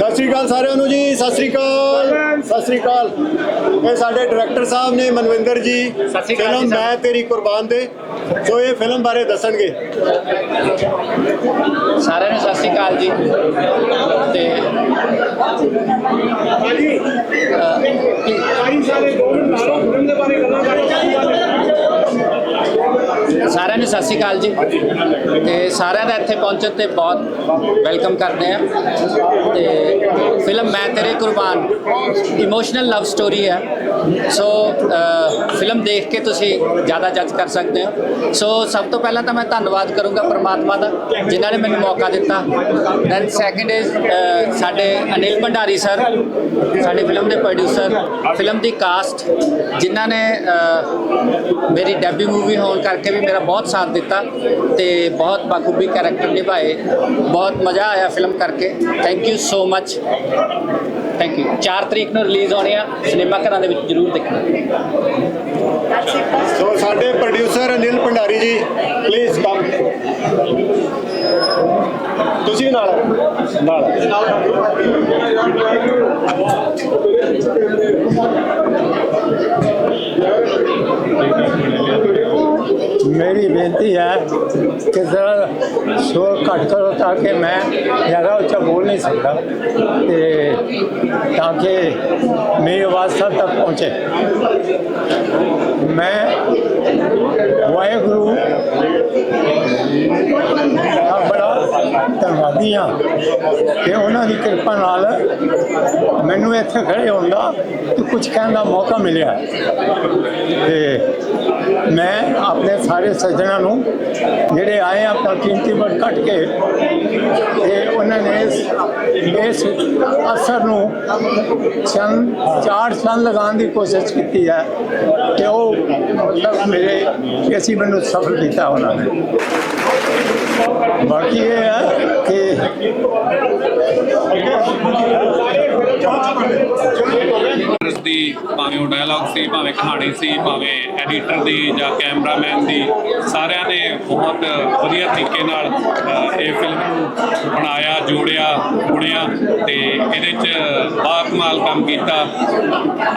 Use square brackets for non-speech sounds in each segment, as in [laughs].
ਸਤਿ ਸ੍ਰੀ ਅਕਾਲ ਸਾਰਿਆਂ ਨੂੰ ਜੀ ਸਤਿ ਸ੍ਰੀ ਅਕਾਲ। ਸਤਿ ਸ੍ਰੀ ਅਕਾਲ। ਇਹ ਸਾਡੇ ਡਾਇਰੈਕਟਰ ਸਾਹਿਬ ਨੇ ਮਨਵਿੰਦਰ ਜੀ। Shri film ji sir. ਮੈਂ ਤੇਰੀ ਕੁਰਬਾਨ ਦੇ। ਸੋ ਇਹ ਫਿਲਮ ਬਾਰੇ ਦੱਸਣਗੇ। ਸਾਰਿਆਂ ਨੂੰ ਸਤਿ ਸ਼੍ਰੀ ਅਕਾਲ ਜੀ। ਤੇ ਸਾਰਿਆਂ ਨੂੰ ਸਤਿ ਸ਼੍ਰੀ ਅਕਾਲ ਜੀ। ਤੇ ਸਾਰਿਆਂ ਦਾ ਇੱਥੇ ਪਹੁੰਚਣ ਤੇ ਬਹੁਤ ਵੈਲਕਮ ਕਰਦੇ ਆ ਤੇ ਫਿਲਮ ਮੈਂ ਤੇਰੇ ਕੁਰਬਾਨ ਇਮੋਸ਼ਨਲ ਲਵ ਸਟੋਰੀ ਹੈ। ਸੋ ਫਿਲਮ ਦੇਖ ਕੇ ਤੁਸੀਂ ਜ਼ਿਆਦਾ ਜੱਜ ਕਰ ਸਕਦੇ ਹੋ। ਸੋ ਸਭ ਤੋਂ ਪਹਿਲਾਂ ਤਾਂ ਮੈਂ ਧੰਨਵਾਦ ਕਰੂੰਗਾ ਪਰਮਾਤਮਾ ਦਾ, ਜਿਨ੍ਹਾਂ ਨੇ ਮੈਨੂੰ ਮੌਕਾ ਦਿੱਤਾ। ਦੈਨ ਸੈਕੰਡ ਇਜ਼ ਸਾਡੇ ਅਨਿਲ ਭੰਡਾਰੀ ਸਰ ਸਾਡੇ ਫਿਲਮ ਦੇ ਪ੍ਰੋਡਿਊਸਰ ਫਿਲਮ ਦੀ ਕਾਸਟ ਜਿਨ੍ਹਾਂ ਨੇ ਮੇਰੀ ਡੈਬਿਊ ਮੂਵੀ ਹੋਣ ਕਰਕੇ ਵੀ ਮੇਰਾ ਬਹੁਤ ਸਾਥ ਦਿੱਤਾ ਤੇ ਬਹੁਤ ਬਾਖੂਬੀ ਕੈਰੈਕਟਰ ਨਿਭਾਏ। ਬਹੁਤ ਮਜ਼ਾ ਆਇਆ ਫਿਲਮ ਕਰਕੇ। Thank you so much thank you 4 ਤਰੀਕ ਨੂੰ ਰਿਲੀਜ਼ ਹੋਣੀ ਆ ਸਿਨੇਮਾ ਘਰਾਂ ਦੇ ਵਿੱਚ ਜਰੂਰ ਦੇਖਣਾ। ਸੋ ਸਾਡੇ ਪ੍ਰੋਡਿਊਸਰ ਅਨਿਲ ਭੰਡਾਰੀ ਜੀ ਪਲੀਜ਼ ਕਮ ਤੁਸੀਂ ਨਾਲ ਨਾਲ ਮੇਰੀ ਬੇਨਤੀ ਹੈ ਕਿ ਜ਼ਰਾ ਸ਼ੋਰ ਘੱਟ ਕਰੋ ਤਾਂ ਕਿ ਮੈਂ ਜ਼ਿਆਦਾ ਉੱਚਾ ਬੋਲ ਨਹੀਂ ਸਕਦਾ ਤੇ ਤਾਂ ਕਿ ਮੇਰੀ ਆਵਾਜ਼ ਸਭ ਤੱਕ ਪਹੁੰਚੇ। ਮੈਂ ਵਾਹਿਗੁਰੂ ਦਾ ਬੜਾ ਧੰਨਵਾਦੀ ਹਾਂ ਕਿ ਉਹਨਾਂ ਦੀ ਕਿਰਪਾ ਨਾਲ ਮੈਨੂੰ ਇੱਥੇ ਖੜੇ ਹੋਣ ਦਾ ਤੇ ਕੁਝ ਕਹਿਣ ਦਾ ਮੌਕਾ ਮਿਲਿਆ। ਤੇ ਮੈਂ ਆਪਣੇ ਸਾਰੇ ਸੱਜਣਾਂ ਨੂੰ ਜਿਹੜੇ ਆਏ ਆ ਆਪਣਾ ਕੀਮਤੀ ਵਕਤ ਕੱਟ ਕੇ ਤੇ ਉਹਨਾਂ ਨੇ ਇਸ ਇਸ ਅਸਰ ਨੂੰ ਚੰਨ ਚਾਰ ਚੰਨ ਲਗਾਉਣ ਦੀ ਕੋਸ਼ਿਸ਼ ਕੀਤੀ ਹੈ ਤੇ ਉਹ ਮਤਲਬ ਮੇਰੇ ਅਸੀਂ ਮੈਨੂੰ ਸਫਲ ਕੀਤਾ ਉਹਨਾਂ ਨੇ ਬਾਕੀ ਇਹ ਹੈ ਕਿ ਦੀ ਭਾਵੇਂ ਉਹ ਡਾਇਲੌਗ ਸੀ ਭਾਵੇਂ ਕਹਾਣੀ ਸੀ ਭਾਵੇਂ ਐਡੀਟਰ ਦੀ ਜਾਂ ਕੈਮਰਾਮੈਨ ਦੀ ਸਾਰਿਆਂ ਨੇ ਬਹੁਤ ਵਧੀਆ ਤਰੀਕੇ ਨਾਲ ਇਹ ਫਿਲਮ ਨੂੰ ਬਣਾਇਆ ਜੋੜਿਆ ਬੁਣਿਆ ਤੇ ਇਹਦੇ ਚ ਬਾਕਮਾਲ ਕੰਮ ਕੀਤਾ।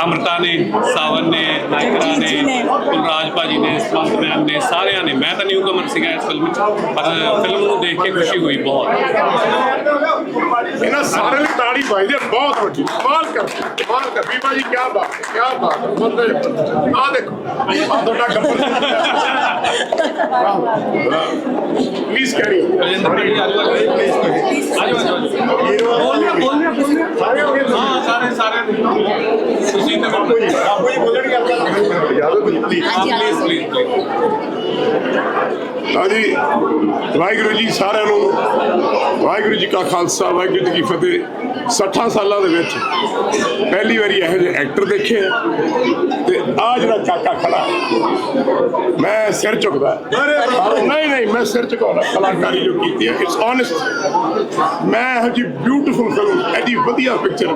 ਅਮਰਤਾ ਨੇ ਸਾਵਨ ਨੇ ਨਾਇਕਰਾ ਨੇ ਕੁਲਰਾਜ ਭਾਜੀ ਨੇ ਸਮੰਤ ਮੈਮ ਨੇ ਸਾਰਿਆਂ ਨੇ। ਮੈਂ ਤਾਂ ਨਿਊ ਕਮਰ ਸੀਗਾ ਇਸ ਫਿਲਮ ਵਿੱਚ ਪਰ ਫਿਲਮ ਨੂੰ ਦੇਖ ਕੇ ਖੁਸ਼ੀ ਹੋਈ ਬਹੁਤ। ਇਹਨਾਂ ਸਾਰਿਆਂ ਲਈ ਤਾੜੀ ਵੱਜਦੀ ਹੈ ਬਹੁਤ ਵੱਡੀ ਕਮਾਲ ਕਰ ਕਮਾਲ ਕਰ ਵੀ ਭਾਜੀ ਕੀ ਬਾਤ ਕੀ ਬਾਤ ਬੰਦੇ। ਆ ਦੇਖੋ ਆ ਤੁਹਾਡਾ ਗੱਬਰ। [laughs] ਪਲੀਜ਼ ਕੈਰੀ ਰਜਿੰਦਰ ਭਾਜੀ ਆਜੋ ਆਜੋ ਆਜੋ ਹਾਂ ਸਾਰੇ ਸਾਰੇ ਤੁਸੀਂ ਤਾਂ ਆਪੋ ਜੀ ਬੋਲਣਗੇ ਆਪਾਂ ਯਾਦੋ ਜੀ ਪਲੀਜ਼ ਪਲੀਜ਼ ਪਲੀਜ਼ ਹਾਂਜੀ ਵਾਹਿਗੁਰੂ ਜੀ ਸਾਰਿਆਂ ਨੂੰ ਵਾਹਿਗੁਰੂ ਜੀ ਕਾ ਖਾਲਸਾ ਵਾਹਿਗੁਰੂ ਜੀ ਕੀ ਫਤਿਹ 60 ਸਾਲਾਂ ਦੇ ਵਿੱਚ ਪਹਿਲੀ ਵਾਰੀ ਇਹੋ ਜਿਹੇ ਐਕਟਰ ਦੇਖੇ ਤੇ ਆ ਜਿਹੜਾ ਕਾਕਾ ਖੜਾ ਮੈਂ ਸਿਰ ਝੁਕਦਾ। ਨਹੀਂ ਨਹੀਂ ਮੈਂ ਸਿਰ ਝੁਕਾਉਣਾ ਕਲਾਕਾਰੀ ਜੋ ਕੀਤੀ ਹੈ ਇਟਸ ਓਨੈਸਟ ਮੈਂ ਇਹੋ ਜਿਹੀ ਬਿਊਟੀਫੁਲ ਫਿਲਮ ਐਡੀ ਵਧੀਆ ਪਿਕਚਰ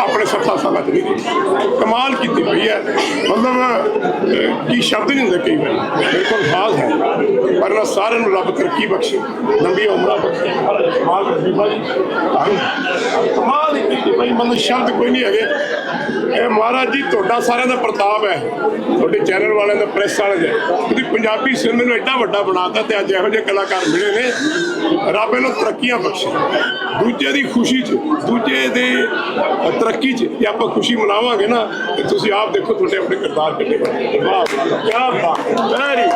ਆਪਣੇ 60 ਸਾਲਾਂ ਚ ਨਹੀਂ ਕਮਾਲ ਕੀਤੀ ਪਈ ਹੈ ਮਤਲਬ ਕੀ ਸ਼ਬਦ ਨਹੀਂ ਹੁੰਦੇ ਕਈ ਵਾਰ। ਮੇਰੇ ਕੋਲ ਖਾਸ ਹੈ। ਪਰ ਨਾ ਸਾਰਿਆਂ ਨੂੰ ਰੱਬ ਤਰੱਕੀ ਬਖਸ਼ੇ। ਲੰਬੀ ਉਮਰਾਂ ਬਖਸ਼ੇ। ਕਮਾਲ ਕੀਤੀ ਭਾਈ ਕਮਾਲ ਹੀ ਕੀਤੀ ਭਾਈ ਮਤਲਬ ਸ਼ਬਦ ਕੋਈ ਨਹੀਂ ਹੈਗੇ। ਇਹ ਮਹਾਰਾਜ ਜੀ, ਤੁਹਾਡਾ ਸਾਰਿਆਂ ਦਾ ਪ੍ਰਤਾਪ ਹੈ। ਤੁਹਾਡੇ ਚੈਨਲ ਵਾਲਿਆਂ ਦਾ, ਪ੍ਰੈਸ ਵਾਲਿਆਂ ਦਾ। ਤੁਸੀਂ ਪੰਜਾਬੀ ਸਿਨੇਮੇ ਨੂੰ ਐਡਾ ਵੱਡਾ ਬਣਾਤਾ ਤੇ ਅੱਜ ਇਹੋ ਜਿਹੇ ਕਲਾਕਾਰ ਮਿਲੇ ਨੇ। ਰੱਬ ਇਹਨੂੰ ਤਰੱਕੀਆਂ ਬਖਸ਼ੇ। ਦੂਜੇ ਦੀ ਖੁਸ਼ੀ 'ਚ, ਦੂਜੇ ਦੇ ਤਰੱਕੀ 'ਚ ਜੇ ਆਪਾਂ ਖੁਸ਼ੀ ਮਨਾਵਾਂਗੇ ਨਾ, ਤੇ ਤੁਸੀਂ ਆਪ ਦੇਖੋ ਤੁਹਾਡੇ ਆਪਣੇ ਕਿਰਦਾਰ ਕਿੰਨੇ ਵਾਹ ਕੀ ਬਾਤ ਵੈਰੀ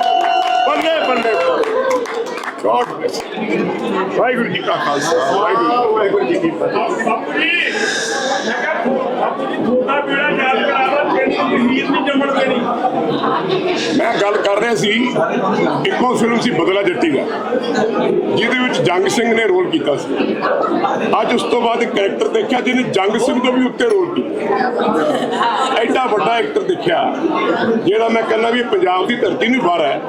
ਬੱਲੇ ਬੱਲੇ ਗੋਡ ਵਾਹਿਗੁਰੂ ਜੀ ਕਾ ਖਾਲਸਾ ਵਾਹਿਗੁਰੂ ਜੀ ਕੀ ਫਤਿਹ ਬਾਪੂ ਜੀ ਮੈਂ ਕਿਹਾ ਬਾਪੂ ਜੀ ਥੋੜਾ ਬੇੜਾ ਯਾਦ ਕਰਾਵਾ ਤੇਰੀ ਹੀਰ ਨਹੀਂ ਜੰਮਣ ਦੇਣੀ ਮੈਂ ਗੱਲ ਕਰ ਰਿਹਾ ਸੀ, ਇੱਕੋ ਫਿਲਮ ਸੀ ਬਦਲਾ ਜੱਟੀ ਦਾ, ਜਿਹਦੇ ਵਿੱਚ ਜੰਗ ਸਿੰਘ ਨੇ ਰੋਲ ਕੀਤਾ ਸੀ। ਅੱਜ ਉਸ ਤੋਂ ਬਾਅਦ ਇੱਕ ਕੈਰੈਕਟਰ ਦੇਖਿਆ ਜਿਹਨੇ ਜੰਗ ਸਿੰਘ ਤੋਂ ਵੀ ਉੱਤੇ ਰੋਲ ਕੀਤਾ। ਐਡਾ ਐਕਟਰ ਦੇਖਿਆ, ਜਿਹੜਾ ਮੈਂ ਕਹਿੰਦਾ ਵੀ ਪੰਜਾਬ ਦੀ ਧਰਤੀ ਨੂੰ ਬਾਹਰ ਹੈ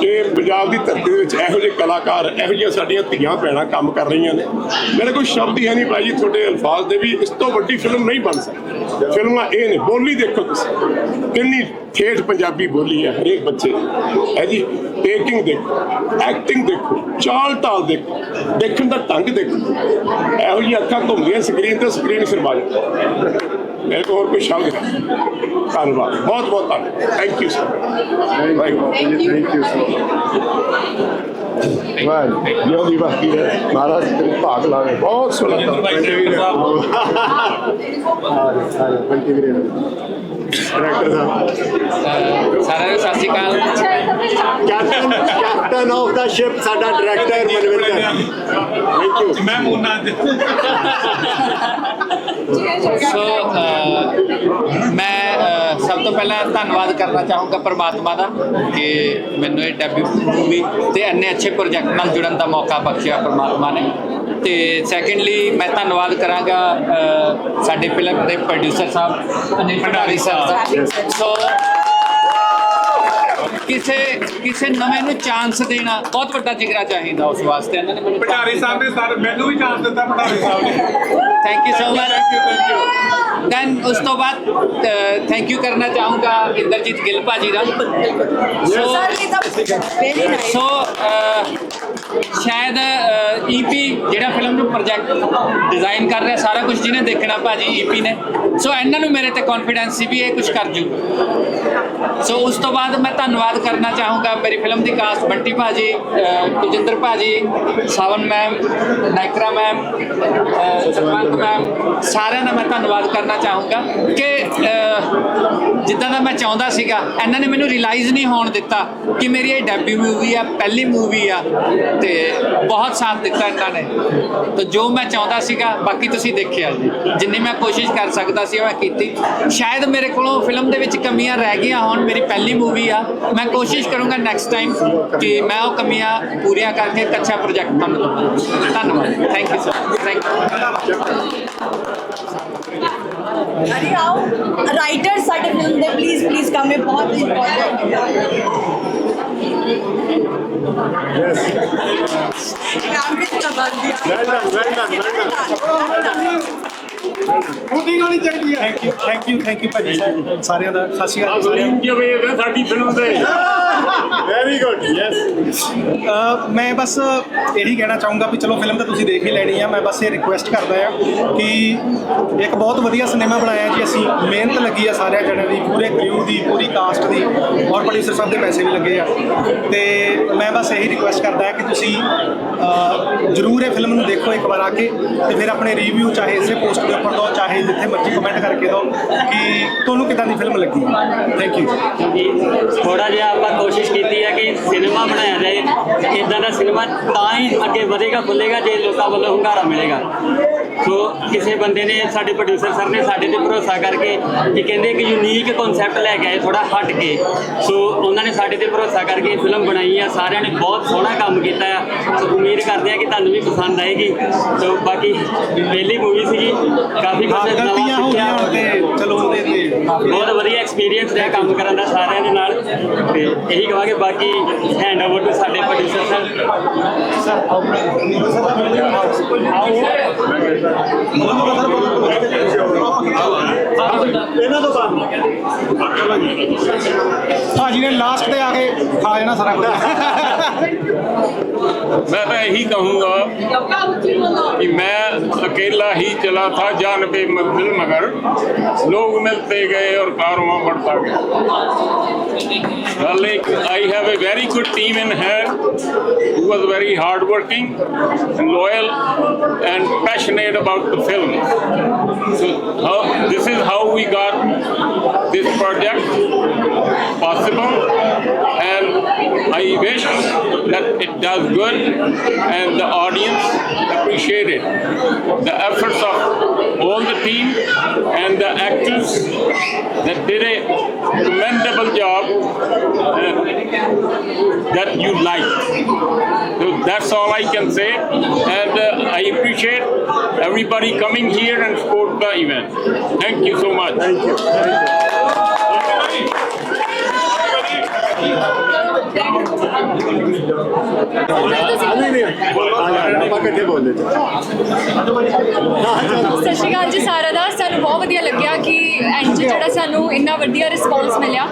ਕਿ ਪੰਜਾਬ ਦੀ ਧਰਤੀ ਦੇ ਵਿੱਚ ਇਹੋ ਜਿਹੇ ਕਲਾਕਾਰ, ਇਹੋ ਜਿਹੀਆਂ ਸਾਡੀਆਂ ਧੀਆਂ ਭੈਣਾਂ ਕੰਮ ਕਰ ਰਹੀਆਂ ਨੇ। ਮੇਰੇ ਕੋਲ ਸ਼ਬਦ ਹੀ ਹੈ ਨਹੀਂ ਭਾਈ ਜੀ ਤੁਹਾਡੇ ਅਲਫਾਜ਼ ਦੇ ਵੀ ਇਸ ਤੋਂ ਵੱਡੀ ਫਿਲਮ ਨਹੀਂ ਬਣ ਸਕਦੀ। ਫਿਲਮਾਂ ਇਹ ਨੇ, ਬੋਲੀ ਦੇਖੋ ਤੁਸੀਂ। ਕਿੰਨੀ ਠੇਠ ਪੰਜਾਬੀ ਬੋਲੀ ਹੈ ਹਰੇਕ ਬੱਚੇ ਹੈ ਜੀ ਟੇਕਿੰਗ ਦੇਖੋ ਐਕਟਿੰਗ ਦੇਖੋ, ਚਾਲ ਢਾਲ ਦੇਖੋ, ਦੇਖਣ ਦਾ ਢੰਗ ਦੇਖੋ। ਇਹੋ ਜਿਹੀਆਂ ਅੱਖਾਂ ਘੁੰਮਦੀਆਂ ਸਕਰੀਨ ਤੇ ਸਕਰੀਨ ਫਿਰ ਜਾਂਦੀ ਮੇਰੇ ਕੋਲ ਹੋਰ ਕੋਈ ਸ਼ਬਦ ਨਹੀਂ। ਧੰਨਵਾਦ। ਬਹੁਤ ਬਹੁਤ ਧੰਨਵਾਦ। Thank you sir Waheguru thank you so ਵਾਹ ਜਿਉਂ ਦੀ ਬਾਕੀ ਹੈ। ਮਹਾਰਾਜ ਤੇਰੇ ਭਾਗ ਲਾਵੇ। ਬਹੁਤ ਸੋਹਣਾ ਡਾਇਰੈਕਟਰ ਸਾਹਿਬ। ਸਾਰਿਆਂ ਨੂੰ ਸਤਿ ਸ਼੍ਰੀ ਅਕਾਲ। Captain captain of the ship ਸਾਡਾ ਡਾਇਰੈਕਟਰ ਮਨਵਿੰਦਰ। ਥੈਂਕ ਯੂ ਮੈਂ ਉਹਨਾਂ ਦੇ। ਸੋ ਅਹ, ਮੈਂ ਅਹ, ਸਭ ਤੋਂ ਪਹਿਲਾਂ ਧੰਨਵਾਦ ਕਰਨਾ ਚਾਹੂੰਗਾ ਪ੍ਰਮਾਤਮਾ ਦਾ ਕਿ ਮੈਨੂੰ ਇਹ ਡੈਬਿਊ ਮੂਵੀ ਤੇ ਇੰਨੇ ਅੱਛੇ ਪ੍ਰੋਜੈਕਟ ਨਾਲ ਜੁੜਨ ਦਾ ਮੌਕਾ ਬਖਸ਼ਿਆ ਪ੍ਰਮਾਤਮਾ ਨੇ। ਤੇ ਸੈਕੰਡਲੀ ਮੈਂ ਧੰਨਵਾਦ ਕਰਾਂਗਾ ਅਹ, ਸਾਡੇ ਫਿਲਮ ਦੇ ਪ੍ਰੋਡਿਊਸਰ ਸਾਹਿਬ ਅਨਿਲ ਭੰਡਾਰੀ ਸਰ ਦਾ ਸੋ ਕਿਸੇ ਕਿਸੇ ਨਵੇਂ ਨੂੰ ਚਾਂਸ ਦੇਣਾ ਬਹੁਤ ਵੱਡਾ ਜਿਗਰਾ ਚਾਹੀਦਾ ਉਸ ਵਾਸਤੇ। ਇਹਨਾਂ ਨੇ ਮੈਨੂੰ ਭਟਾਰੀ ਸਾਹਿਬ ਨੇ ਸਰ ਮੈਨੂੰ ਵੀ ਚਾਂਸ ਦਿੱਤਾ ਭਟਾਰੀ ਸਾਹਿਬ ਨੇ। Thank you so much thank you thank you then ਉਸ ਤੋਂ ਬਾਅਦ ਥੈਂਕ ਯੂ ਕਰਨਾ ਚਾਹੂੰਗਾ ਇੰਦਰਜੀਤ ਗਿੱਲ ਭਾਜੀ ਦਾ ਸੋ ਸ਼ਾਇਦ ਈਪੀ ਜਿਹੜਾ ਫਿਲਮ ਨੂੰ ਪ੍ਰੋਜੈਕਟ ਡਿਜ਼ਾਈਨ ਕਰ ਰਿਹਾ ਸਾਰਾ ਕੁਝ ਜਿਹਨੇ ਦੇਖਣਾ ਭਾਜੀ ਈਪੀ ਨੇ। ਸੋ ਇਹਨਾਂ ਨੂੰ ਮੇਰੇ ਤੇ ਕੌਨਫੀਡੈਂਸ ਸੀ ਵੀ ਇਹ ਕੁਝ ਕਰ ਜੂ ਸੋ ਉਸ ਤੋਂ ਬਾਅਦ ਮੈਂ ਧੰਨਵਾਦ ਕਰਨਾ ਚਾਹੂੰਗਾ ਮੇਰੀ ਫਿਲਮ ਦੀ ਕਾਸਟ ਬੰਟੀ ਭਾਜੀ ਅਹ, ਕੁਲਜਿੰਦਰ ਭਾਜੀ Sawan ma'am Naikra ma'am Sarwant ma'am ਸਾਰਿਆਂ ਦਾ ਮੈਂ ਧੰਨਵਾਦ ਕਰਨਾ ਚਾਹੂੰਗਾ ਕਿ ਜਿੱਦਾਂ ਦਾ ਮੈਂ ਚਾਹੁੰਦਾ ਸੀਗਾ ਇਹਨਾਂ ਨੇ ਮੈਨੂੰ ਰਿਅਲਾਈਜ਼ ਨਹੀਂ ਹੋਣ ਦਿੱਤਾ ਕਿ ਮੇਰੀ ਇਹ ਡੈਬਿਊ ਮੂਵੀ ਆ ਪਹਿਲੀ ਮੂਵੀ ਆ। ਤੇ ਬਹੁਤ ਸਾਥ ਦਿੱਤਾ ਇਹਨਾਂ ਨੇ। ਤਾਂ ਜੋ ਮੈਂ ਚਾਹੁੰਦਾ ਸੀਗਾ, ਬਾਕੀ ਤੁਸੀਂ ਦੇਖਿਆ। ਜੀ ਜਿੰਨੀ ਮੈਂ ਕੋਸ਼ਿਸ਼ ਕਰ ਸਕਦਾ ਸੀ, ਉਹ ਮੈਂ ਕੀਤੀ। ਸ਼ਾਇਦ ਮੇਰੇ ਕੋਲੋਂ ਫਿਲਮ ਦੇ ਵਿੱਚ ਕਮੀਆਂ ਰਹਿ ਗਈਆਂ ਹੋਣ, ਮੇਰੀ ਪਹਿਲੀ ਮੂਵੀ ਆ। ਮੈਂ ਕੋਸ਼ਿਸ਼ ਕਰੂੰਗਾ ਨੈਕਸਟ ਟਾਈਮ ਕਿ ਮੈਂ ਉਹ ਕਮੀਆਂ ਪੂਰੀਆਂ ਕਰਕੇ ਇੱਕ ਅੱਛਾ ਪ੍ਰੋਜੈਕਟ ਤੁਹਾਨੂੰ ਲਵਾਂ। ਧੰਨਵਾਦ। Thank you sir thank you ਅਰੇ ਆਓ ਰਾਈਟਰ ਸਾਡੇ ਫਿਲਮ ਦੇ ਪਲੀਜ਼ ਪਲੀਜ਼ ਕਮ ਬਹੁਤ important Amrit Kabar the well well done well done thank you thank you thank you ਭਾਜੀ ਸਾਹਿਬ ਸਾਰਿਆਂ ਦਾ ਸਤਿ ਸ਼੍ਰੀ ਅਕਾਲ ਸਾਰਿਆਂ ਨੂੰ। ਜਵੇਦ ਹੈ ਸਾਡੀ ਫਿਲਮ ਦੇ ਵੈਰੀ ਗੁੱਡ ਯੈਸ ਮੈਂ ਬਸ ਇਹੀ ਕਹਿਣਾ ਚਾਹੂੰਗਾ ਵੀ ਚਲੋ ਫਿਲਮ ਤਾਂ ਤੁਸੀਂ ਦੇਖ ਹੀ ਲੈਣੀ ਆ। ਮੈਂ ਬਸ ਇਹ ਰਿਕੁਐਸਟ ਕਰਦਾ ਆ ਕਿ ਇੱਕ ਬਹੁਤ ਵਧੀਆ ਸਿਨੇਮਾ ਬਣਾਇਆ ਜੀ। ਅਸੀਂ ਮਿਹਨਤ ਲੱਗੀ ਆ ਸਾਰਿਆਂ ਜਣਿਆਂ ਦੀ ਪੂਰੇ ਕ੍ਰਿਊ ਦੀ ਪੂਰੀ ਕਾਸਟ ਦੀ। ਔਰ ਪ੍ਰੋਡਿਊਸਰ ਸਾਹਿਬ ਦੇ ਪੈਸੇ ਵੀ ਲੱਗੇ ਆ। ਤੇ ਮੈਂ ਬਸ ਇਹੀ ਰਿਕੁਐਸਟ ਕਰਦਾ ਹਾਂ ਕਿ ਤੁਸੀਂ ਜ਼ਰੂਰ ਇਹ ਫਿਲਮ ਨੂੰ ਦੇਖੋ ਇੱਕ ਵਾਰ ਆ ਕੇ ਤੇ ਫਿਰ ਆਪਣੇ ਰਿਵਿਊ ਚਾਹੇ ਇਸੇ ਪੋਸਟ ਦੇ ਉੱਪਰ ਦਿਓ ਚਾਹੇ ਜਿੱਥੇ ਮਰਜ਼ੀ ਕਮੈਂਟ ਕਰਕੇ ਦਿਓ ਕਿ ਤੁਹਾਨੂੰ ਕਿਦਾਂ ਦੀ ਫਿਲਮ ਲੱਗੀ? ਥੈਂਕ ਯੂ ਥੋੜਾ ਜਿਹਾ ਆਪਾਂ ਕੋਸ਼ਿਸ਼ ਕੀਤੀ ਹੈ ਕਿ ਸਿਨੇਮਾ ਬਣਾਇਆ ਜਾਏ। ਇਦਾਂ ਦਾ ਸਿਨੇਮਾ ਤਾਂ ਹੀ ਅੱਗੇ ਵਧੇਗਾ ਫੁੱਲੇਗਾ ਜੇ ਲੋਕਾਂ ਵੱਲੋਂ ਹੁੰਗਾਰਾ ਮਿਲੇਗਾ। ਸੋ ਕਿਸੇ ਬੰਦੇ ਨੇ ਸਾਡੇ ਪ੍ਰੋਡਿਊਸਰ ਸਰ ਨੇ ਸਾਡੇ ਤੇ ਭਰੋਸਾ ਕਰਕੇ ਕਿ ਕਹਿੰਦੇ ਕਿ ਯੂਨੀਕ ਕਨਸੈਪਟ ਲੈ ਕੇ ਆਏ ਥੋੜਾ ਹਟ ਕੇ। ਸੋ ਉਹਨਾਂ ਨੇ ਸਾਡੇ ਤੇ ਭਰੋਸਾ ਕਰਕੇ ਫਿਲਮ ਬਣਾਈ ਆ ਸਾਰਿਆਂ ਨੇ ਬਹੁਤ ਸੋਹਣਾ ਕੰਮ ਕੀਤਾ ਆ। ਸੋ ਉਮੀਦ ਕਰਦੇ ਆ ਕਿ ਤੁਹਾਨੂੰ ਵੀ ਪਸੰਦ ਆਏਗੀ। ਸੋ ਬਾਕੀ ਪਹਿਲੀ ਮੂਵੀ ਸੀਗੀ ਕਾਫੀ ਕੁਝ ਨਵਾਂ ਸਿੱਖਿਆ ਤੇ ਤੇ। ਬਹੁਤ ਵਧੀਆ ਐਕਸਪੀਰੀਅੰਸ ਰਿਹਾ ਕੰਮ ਕਰਨ ਦਾ ਸਾਰਿਆਂ ਦੇ ਨਾਲ। ਤੇ ਇਹੀ ਕਹਾਂਗੇ ਬਾਕੀ ਹੈਂਡ ਓਵਰ ਟੂ ਸਾਡੇ ਪ੍ਰੋਡਿਊਸਰ ਸਰ ਇਹਨਾਂ ਤੋਂ ਬਾਅਦ ਭਾਜੀ ਨੇ ਲਾਸਟ ਤੇ ਆ ਕੇ ਖਾ ਜਾਣਾ ਸਾਰਾ ਕੁਝ मैं तो यही कहूँगा कि मैं अकेला ही चला था जान पे मंजिल मगर लोग मिलते गए और कारवां बढ़ता गया Well, like, I have a very good team in here who was very hardworking and loyal and passionate about the film. So how, this is how we got this project possible I wish that it does good and the audience appreciate it. The efforts of all the team and the actors that did a commendable job uh, that you liked. So that's all I can say and uh, I appreciate everybody coming here and support the event. Thank you so much. Thank you. Thank you. ਆਪਾਂ ਇਕੱਠੇ ਬੋਲਦੇ ਚੱਲ ਸਤਿ ਸ਼੍ਰੀ ਅਕਾਲ ਜੀ ਸਾਰਾ ਦਾ। ਸਾਨੂੰ ਬਹੁਤ ਵਧੀਆ ਲੱਗਿਆ ਕਿ ਐਂਡ 'ਚ ਜਿਹੜਾ ਸਾਨੂੰ ਇੰਨਾ ਵਧੀਆ ਰਿਸਪੌਂਸ ਮਿਲਿਆ।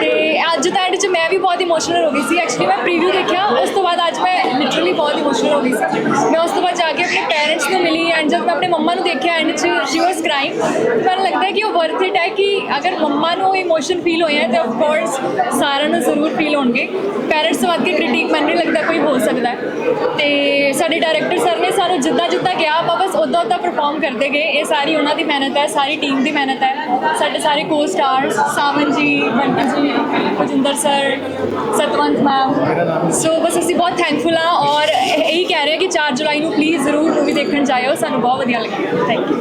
ਤੇ ਅੱਜ ਦਾ ਐਂਡ 'ਚ ਮੈਂ ਵੀ ਬਹੁਤ ਇਮੋਸ਼ਨਲ ਹੋ ਗਈ ਸੀ। ਐਕਚੁਅਲੀ ਮੈਂ ਪ੍ਰੀਵਿਊ ਦੇਖਿਆ, ਉਸ ਤੋਂ ਬਾਅਦ ਅੱਜ ਮੈਂ ਲਿਟਰਲੀ ਬਹੁਤ ਇਮੋਸ਼ਨਲ ਹੋ ਗਈ ਸੀ। ਮੈਂ ਉਸ ਤੋਂ ਬਾਅਦ ਜਾ ਕੇ ਆਪਣੇ ਪੈਰੈਂਟਸ ਨੂੰ ਮਿਲੀ ਐਂਡ ਜਦ ਮੈਂ ਆਪਣੇ ਮੰਮਾ ਨੂੰ ਦੇਖਿਆ ਐਂਡ 'ਚ ਸ਼ੀ ਵਾਸ ਕ੍ਰਾਈਮ ਮੈਨੂੰ ਲੱਗਦਾ ਹੈ ਕਿ ਉਹ ਵਰਥ ਇਟ ਹੈ ਕਿ ਅਗਰ ਮੰਮਾ ਨੂੰ ਇਮੋਸ਼ਨ ਫੀਲ ਹੋਏ ਹੈ ਤੇ ਆਫ ਕੋਰਸ ਸਾਰਿਆਂ ਨੂੰ ਜ਼ਰੂਰ ਫੀਲ ਹੋਣਗੇ। ਪੈਰੈਂਟਸ ਤੋਂ ਵੱਧ ਕੇ ਕ੍ਰਿਟਿਕ ਮੈਨੂੰ ਨਹੀਂ ਲੱਗਦਾ ਕੋਈ ਹੋ ਸਕਦਾ ਹੈ। ਤੇ ਸਾਡੇ ਡਾਇਰੈਕਟਰ ਸਰ ਨੇ ਸਾਨੂੰ ਜਿੱਦਾਂ ਜਿੱਦਾਂ ਕਿਹਾ, ਆਪਾਂ ਬਸ ਉਦਾਂ ਉਦਾਂ ਪਰਫਾਰਮ ਕਰਦੇ ਗਏ। ਇਹ ਸਾਰੀ ਉਹਨਾਂ ਦੀ ਮਿਹਨਤ ਹੈ, ਸਾਰੀ ਟੀਮ ਦੀ ਮਿਹਨਤ ਹੈ। ਸਾਡੇ ਸਾਰੇ ਕੋ stars Sawan ji, Bunty ji Bajinder sir Satwant ma'am so ਬਸ ਅਸੀਂ ਬਹੁਤ ਥੈਂਕਫੁਲ ਹਾਂ ਔਰ ਇਹੀ ਕਹਿ ਰਹੇ ਕਿ 4 ਜੁਲਾਈ ਨੂੰ ਪਲੀਜ਼ ਜ਼ਰੂਰ ਮੂਵੀ ਦੇਖਣ ਜਾਇਓ। ਸਾਨੂੰ ਬਹੁਤ ਵਧੀਆ ਲੱਗਿਆ। ਥੈਂਕ ਯੂ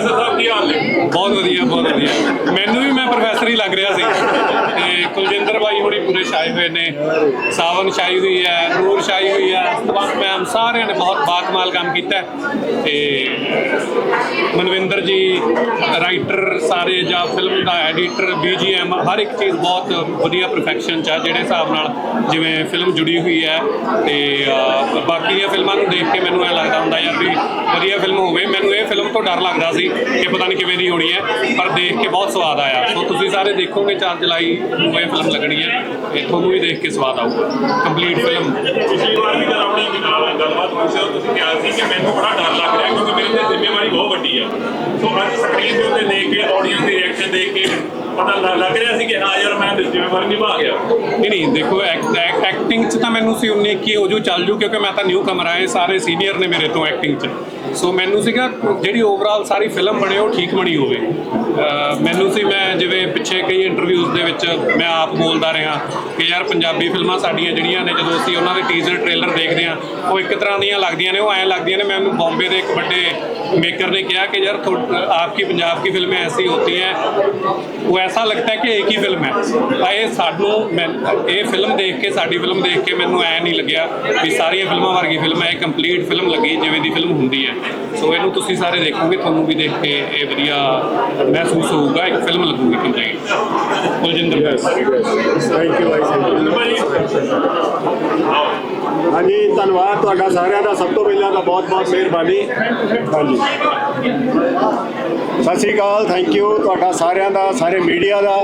ਪ੍ਰੋਫੈਸਰ ਸਾਹਿਬ ਕੀ ਹਾਲ ਨੇ ਬਹੁਤ ਵਧੀਆ ਬਹੁਤ ਵਧੀਆ। ਮੈਨੂੰ ਵੀ ਮੈਂ ਪ੍ਰੋਫੈਸਰ ਹੀ ਲੱਗ ਰਿਹਾ ਸੀ। ਤੇ ਕੁਲਜਿੰਦਰ ਬਾਈ ਹੋਣੀ ਪੂਰੇ ਛਾਏ ਹੋਏ ਨੇ। ਸਾਵਨ ਛਾਈ ਹੋਈ ਹੈ, ਨੂਰ ਛਾਈ ਹੋਈ ਹੈ ਸਤਵੰਤ ਮੈਮ ਸਾਰਿਆਂ ਨੇ ਬਹੁਤ ਬਾਕਮਾਲ ਕੰਮ ਕੀਤਾ ਹੈ। ਤੇ ਮਨਵਿੰਦਰ ਜੀ ਰਾਈਟਰ ਸਾਰੇ ਜਾਂ ਫਿਲਮ ਦਾ ਐਡੀਟਰ ਬੀਜੀਐਮ ਹਰ ਇੱਕ ਚੀਜ਼ ਬਹੁਤ ਵਧੀਆ ਪਰਫੈਕਸ਼ਨ ਚ ਆ, ਜਿਹੜੇ ਹਿਸਾਬ ਨਾਲ ਜਿਵੇਂ ਫਿਲਮ ਜੁੜੀ ਹੋਈ ਹੈ। ਤੇ ਬਾਕੀ ਦੀਆਂ ਫਿਲਮਾਂ ਨੂੰ ਦੇਖ ਕੇ ਮੈਨੂੰ ਇਹ ਲੱਗਦਾ ਹੁੰਦਾ ਯਾਰ ਵੀ ਵਧੀਆ ਫਿਲਮ ਹੋਵੇ। ਤੋਂ ਡਰ ਲੱਗਦਾ ਸੀ ਕਿ ਪਤਾ ਨਹੀਂ ਕਿਵੇਂ ਦੀ ਹੋਣੀ ਹੈ, ਪਰ ਦੇਖ ਕੇ ਬਹੁਤ ਸਵਾਦ ਆਇਆ। ਸੋ ਤੁਸੀਂ ਸਾਰੇ ਦੇਖੋਗੇ 4 ਜੁਲਾਈ ਨੂੰ ਇਹ ਫਿਲਮ ਲੱਗਣੀ ਹੈ ਤੇ ਤੁਹਾਨੂੰ ਵੀ ਦੇਖ ਕੇ ਸਵਾਦ ਆਊਗਾ। Complete film. ਪਿਛਲੀ ਵਾਰ ਵੀ ਜਦ ਗੱਲਬਾਤ ਹੋਈ ਸੀ ਤੁਸੀਂ ਕਿਹਾ ਸੀ ਕਿ ਮੈਨੂੰ ਬੜਾ ਡਰ ਲੱਗ ਰਿਹਾ ਕਿਉਂਕਿ ਮੇਰੇ ਤੇ ਜ਼ਿੰਮੇਵਾਰੀ ਬਹੁਤ ਵੱਡੀ ਆ ਸੋ ਅੱਜ ਸਕਰੀਨ ਦੇ ਉੱਤੇ ਦੇਖ ਕੇ ਆਡੀਅנס ਦੀ ਰਿਐਕਸ਼ਨ ਦੇਖ ਕੇ ਪਤਾ ਲੱਗ- ਰਿਹਾ ਸੀ ਕਿ ਹਾਂ ਯਾਰ ਮੈਂ ਜ਼ਿੰਮੇਵਾਰੀ ਨਿਭਾ ਗਿਆ ਨਹੀਂ ਨਹੀਂ ਦੇਖੋ ਐਕਟਿੰਗ 'ਚ ਤਾਂ ਮੈਨੂੰ ਸੀ ਉਨੀ ਕੀ ਹੋ ਜੂ ਚੱਲ ਜੂ, ਕਿਉਂਕਿ ਮੈਂ ਤਾਂ ਨਿਊ ਕਮਰ ਆਏ ਸਾਰੇ ਸੀਨੀਅਰ ਨੇ ਮੇਰੇ ਤੋਂ ਐਕਟਿੰਗ 'ਚ। ਸੋ ਮੈਨੂੰ ਸੀਗਾ ਜਿਹੜੀ ਓਵਰਆਲ ਸਾਰੀ ਫਿਲਮ ਬਣੇ, ਉਹ ਠੀਕ ਬਣੀ ਹੋਵੇ। ਮੈਨੂੰ ਸੀ ਮੈਂ ਜਿਵੇਂ ਪਿੱਛੇ ਕਈ ਇੰਟਰਵਿਊਜ਼ ਦੇ ਵਿੱਚ ਮੈਂ ਆਪ ਬੋਲਦਾ ਰਿਹਾ ਕਿ ਯਾਰ ਪੰਜਾਬੀ ਫਿਲਮਾਂ ਸਾਡੀਆਂ ਜਿਹੜੀਆਂ ਨੇ, ਜਦੋਂ ਅਸੀਂ ਉਹਨਾਂ ਦੇ ਟੀਜ਼ਰ ਟ੍ਰੇਲਰ ਦੇਖਦੇ ਹਾਂ, ਉਹ ਇੱਕ ਤਰ੍ਹਾਂ ਦੀਆਂ ਲੱਗਦੀਆਂ ਨੇ, ਉਹ ਐਂ ਲੱਗਦੀਆਂ ਨੇ ਮੈਨੂੰ ਬੰਬੇ ਦੇ ਇੱਕ ਵੱਡੇ मेकर ने किया कि यार थो- आपकी पंजाब की फिल्में ऐसी होती हैं वो ऐसा लगता है कि एक ही फिल्म है ਤਾਂ ਇਹ ਸਾਨੂੰ ਮੈਂ ਇਹ ਫਿਲਮ ਦੇਖ ਕੇ ਸਾਡੀ ਫਿਲਮ ਦੇਖ ਕੇ ਮੈਨੂੰ ਐ ਨਹੀਂ ਲੱਗਿਆ ਵੀ ਸਾਰੀਆਂ ਫਿਲਮਾਂ ਵਰਗੀ ਫਿਲਮ ਹੈ ਇਹ ਕੰਪਲੀਟ ਫਿਲਮ ਲੱਗੀ ਜਿਵੇਂ ਦੀ ਫਿਲਮ ਹੁੰਦੀ ਹੈ ਸੋ ਇਹਨੂੰ ਤੁਸੀਂ ਸਾਰੇ ਦੇਖੋਗੇ ਤੁਹਾਨੂੰ ਵੀ ਦੇਖ ਕੇ ਇਹ ਵਧੀਆ ਮਹਿਸੂਸ ਹੋਊਗਾ ਇੱਕ ਫਿਲਮ ਲੱਗੂਗੀ ਕੰਪਲੀਟ ਕੁਲਜਿੰਦਰ ਥੈਂਕ ਯੂ ਭਾਈ ਹਾਂਜੀ ਧੰਨਵਾਦ ਤੁਹਾਡਾ ਸਾਰਿਆਂ ਦਾ। ਸਭ ਤੋਂ ਪਹਿਲਾਂ ਤਾਂ ਬਹੁਤ ਬਹੁਤ ਮਿਹਰਬਾਨੀ। ਹਾਂਜੀ। ਸਤਿ ਸ਼੍ਰੀ ਅਕਾਲ ਥੈਂਕ ਯੂ ਤੁਹਾਡਾ ਸਾਰਿਆਂ ਦਾ, ਸਾਰੇ ਮੀਡੀਆ ਦਾ।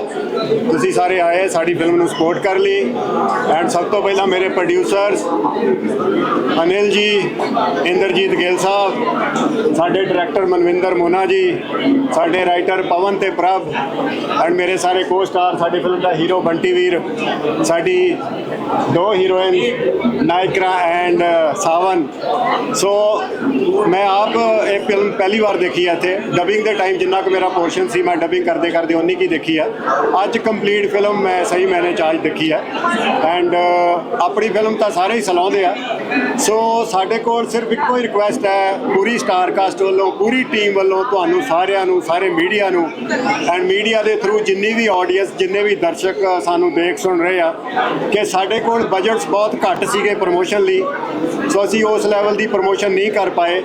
ਤੁਸੀਂ ਸਾਰੇ ਆਏ, ਸਾਡੀ ਫਿਲਮ ਨੂੰ ਸਪੋਰਟ ਕਰ ਲਈ। ਐਂਡ ਸਭ ਤੋਂ ਪਹਿਲਾਂ ਮੇਰੇ ਪ੍ਰੋਡਿਊਸਰਸ ਅਨਿਲ ਜੀ, ਇੰਦਰਜੀਤ ਗਿੱਲ ਸਾਹਿਬ, ਸਾਡੇ ਡਾਇਰੈਕਟਰ ਮਨਵਿੰਦਰ ਮੋਨਾ ਜੀ, ਸਾਡੇ ਰਾਈਟਰ ਪਵਨ ਤੇ ਪ੍ਰਭ ਐਂਡ ਮੇਰੇ ਸਾਰੇ ਕੋ-ਸਟਾਰ ਸਾਡੀ ਫਿਲਮ ਦਾ ਹੀਰੋ ਬੰਟੀ ਵੀਰ, ਸਾਡੀ ਦੋ heroine Naikra and Sawan. So ਮੈਂ ਆਪ ਇਹ ਫਿਲਮ ਪਹਿਲੀ ਵਾਰ ਦੇਖੀ ਹੈ ਇੱਥੇ। ਡਬਿੰਗ ਦੇ ਟਾਈਮ ਜਿੰਨਾ ਕੁ ਮੇਰਾ ਪੋਰਸ਼ਨ ਸੀ, ਮੈਂ ਡਬਿੰਗ ਕਰਦੇ ਕਰਦੇ ਉਨੀ ਕੀ ਦੇਖੀ ਹੈ ਅੱਜ ਕੰਪਲੀਟ ਫਿਲਮ ਮੈਂ ਸਹੀ ਮੈਨੇ ਚਾਰਜ ਦੇਖੀ ਹੈ ਐਂਡ ਆਪਣੀ ਫਿਲਮ ਤਾਂ ਸਾਰੇ ਹੀ ਸਲਾਉਂਦੇ ਆ। ਸੋ ਸਾਡੇ ਕੋਲ ਸਿਰਫ ਇੱਕੋ ਹੀ ਰਿਕੁਐਸਟ ਹੈ, ਪੂਰੀ ਸਟਾਰ ਕਾਸਟ ਵੱਲੋਂ, ਪੂਰੀ ਟੀਮ ਵੱਲੋਂ ਤੁਹਾਨੂੰ ਸਾਰਿਆਂ ਨੂੰ, ਸਾਰੇ ਮੀਡੀਆ ਨੂੰ। ਐਂਡ ਮੀਡੀਆ ਦੇ ਥਰੂ ਜਿੰਨੀ ਵੀ ਆਡੀਅנס ਜਿੰਨੇ ਵੀ ਦਰਸ਼ਕ ਸਾਨੂੰ ਦੇਖ ਸੁਣ ਰਹੇ ਆ, ਕਿ ਸਾਡੇ ਕੋਲ ਬਜਟਸ ਬਹੁਤ ਘੱਟ ਸੀਗੇ ਪ੍ਰੋਮੋਸ਼ਨ ਲਈ। ਸੋ ਅਸੀਂ ਉਸ ਲੈਵਲ ਦੀ ਪ੍ਰੋਮੋਸ਼ਨ ਨਹੀਂ ਕਰ ਪਾਏ।